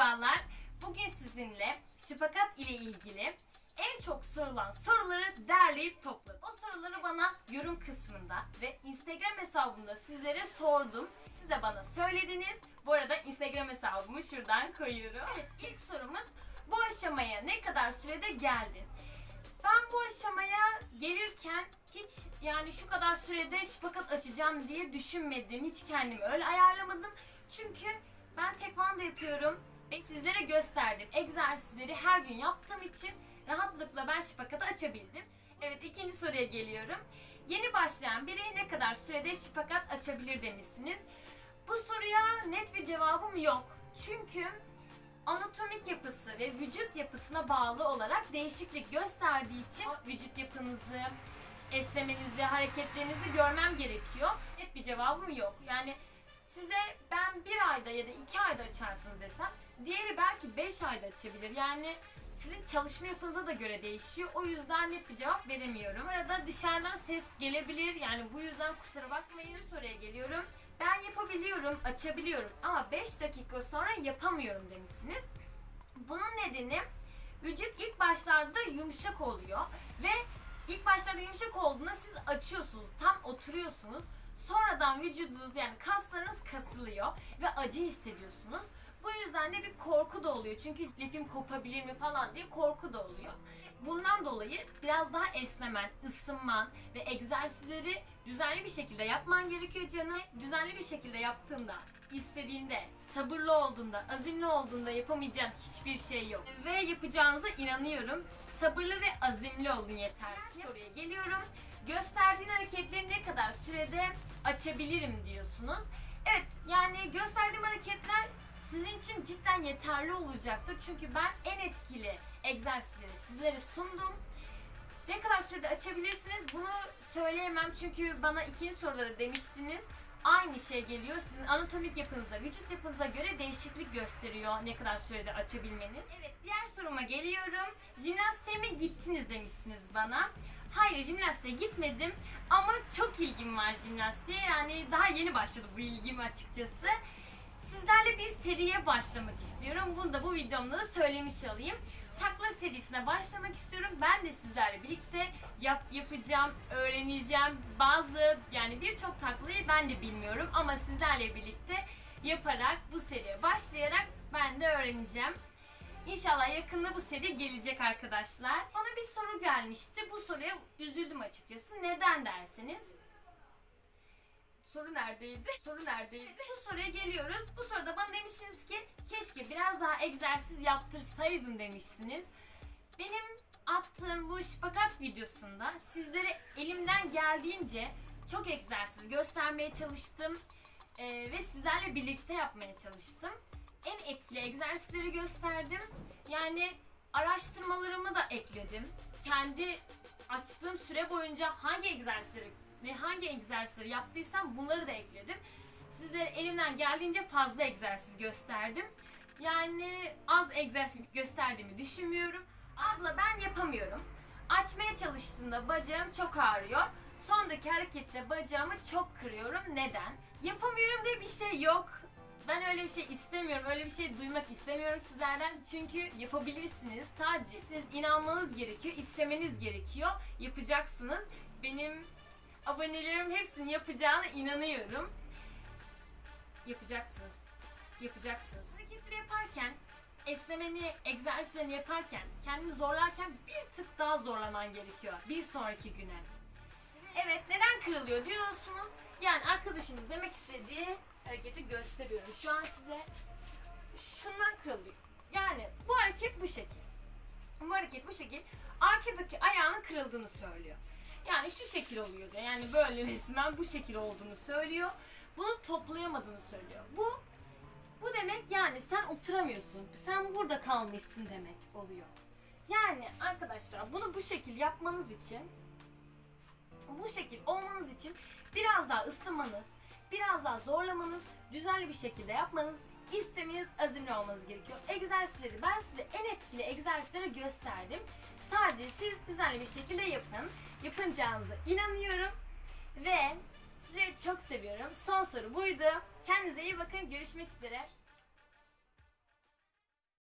Merhabalar. Bugün sizinle şifakat ile ilgili en çok sorulan soruları derleyip topladım. O soruları bana yorum kısmında ve Instagram hesabımda sizlere sordum. Siz de bana söylediniz. Bu arada Instagram hesabımı şuradan koyuyorum. Evet, ilk sorumuz bu aşamaya ne kadar sürede geldin? Ben bu aşamaya gelirken hiç yani şu kadar sürede şifakat açacağım diye düşünmedim. Hiç kendimi öyle ayarlamadım. Çünkü ben tekvando yapıyorum ve sizlere gösterdim. Egzersizleri her gün yaptığım için rahatlıkla ben şipakatı açabildim. Evet ikinci soruya geliyorum. Yeni başlayan biri ne kadar sürede şifakat açabilir demişsiniz. Bu soruya net bir cevabım yok. Çünkü anatomik yapısı ve vücut yapısına bağlı olarak değişiklik gösterdiği için vücut yapınızı, esnemenizi, hareketlerinizi görmem gerekiyor. Net bir cevabım yok. Yani size ben bir ayda ya da iki ayda açarsın desem, diğeri belki beş ayda açabilir. Yani sizin çalışma yapınıza da göre değişiyor. O yüzden net bir cevap veremiyorum. Arada dışarıdan ses gelebilir. Yani bu yüzden kusura bakmayın. Soruya geliyorum. Ben yapabiliyorum, açabiliyorum ama 5 dakika sonra yapamıyorum demişsiniz. Bunun nedeni vücut ilk başlarda yumuşak oluyor ve ilk başlarda yumuşak olduğunda siz açıyorsunuz, tam oturuyorsunuz. Sonradan vücudunuz yani kaslarınız kasılıyor ve acı hissediyorsunuz. Bu yüzden de bir korku da oluyor. Çünkü lifim kopabilir mi falan diye korku da oluyor. Bundan dolayı biraz daha esnemen, ısınman ve egzersizleri düzenli bir şekilde yapman gerekiyor canım. Düzenli bir şekilde yaptığında, istediğinde, sabırlı olduğunda, azimli olduğunda yapamayacağın hiçbir şey yok. Ve yapacağınıza inanıyorum. Sabırlı ve azimli olun yeter ki. Soruya geliyorum. Gösterdiğin hareketleri ne kadar sürede açabilirim diyorsunuz. Evet yani gösterdiğim hareketler sizin için cidden yeterli olacaktır. Çünkü ben en etkili egzersizleri sizlere sundum. Ne kadar sürede açabilirsiniz bunu söyleyemem çünkü bana ikinci soruda da demiştiniz. Aynı şey geliyor. Sizin anatomik yapınıza, vücut yapınıza göre değişiklik gösteriyor ne kadar sürede açabilmeniz. Evet, diğer soruma geliyorum. Jimnastiğe mi gittiniz demişsiniz bana. Hayır, jimnastiğe gitmedim ama çok ilgim var jimnastiğe. Yani daha yeni başladı bu ilgim açıkçası. Sizlerle bir seriye başlamak istiyorum. Bunu da bu videomda da söylemiş olayım. Takla serisine başlamak istiyorum. Ben de sizlerle birlikte yap, yapacağım, öğreneceğim. Bazı yani birçok taklayı ben de bilmiyorum ama sizlerle birlikte yaparak bu seriye başlayarak ben de öğreneceğim. İnşallah yakında bu seri gelecek arkadaşlar. Bana bir soru gelmişti. Bu soruya üzüldüm açıkçası. Neden derseniz Soru neredeydi? Soru neredeydi? Bu soruya geliyoruz. Bu soruda bana demişsiniz ki keşke biraz daha egzersiz yaptırsaydın demişsiniz. Benim attığım bu şifakat videosunda sizlere elimden geldiğince çok egzersiz göstermeye çalıştım. Ee, ve sizlerle birlikte yapmaya çalıştım. En etkili egzersizleri gösterdim. Yani araştırmalarımı da ekledim. Kendi açtığım süre boyunca hangi egzersizleri ve hangi egzersizleri yaptıysam bunları da ekledim. Sizlere elimden geldiğince fazla egzersiz gösterdim. Yani az egzersiz gösterdiğimi düşünmüyorum. Abla ben yapamıyorum. Açmaya çalıştığımda bacağım çok ağrıyor. Sondaki hareketle bacağımı çok kırıyorum. Neden? Yapamıyorum diye bir şey yok. Ben öyle bir şey istemiyorum. Öyle bir şey duymak istemiyorum sizlerden. Çünkü yapabilirsiniz. Sadece siz inanmanız gerekiyor. istemeniz gerekiyor. Yapacaksınız. Benim abonelerim hepsini yapacağına inanıyorum. Yapacaksınız. Yapacaksınız. Hareketleri yaparken, esnemeni, egzersizlerini yaparken, kendini zorlarken bir tık daha zorlaman gerekiyor. Bir sonraki güne. Evet neden kırılıyor diyorsunuz. Yani arkadaşımız demek istediği hareketi gösteriyorum. Şu an size şundan kırılıyor. Yani bu hareket bu şekil. Bu hareket bu şekil. Arkadaki ayağının kırıldığını söylüyor. Yani şu şekil oluyor da yani böyle resmen bu şekil olduğunu söylüyor. Bunu toplayamadığını söylüyor. Bu bu demek yani sen oturamıyorsun. Sen burada kalmışsın demek oluyor. Yani arkadaşlar bunu bu şekil yapmanız için bu şekil olmanız için biraz daha ısınmanız, biraz daha zorlamanız, düzenli bir şekilde yapmanız, istemeniz, azimli olmanız gerekiyor. Egzersizleri ben size en etkili egzersizleri gösterdim. Sadece siz düzenli bir şekilde yapın. Yapacağınıza inanıyorum. Ve sizleri çok seviyorum. Son soru buydu. Kendinize iyi bakın. Görüşmek üzere.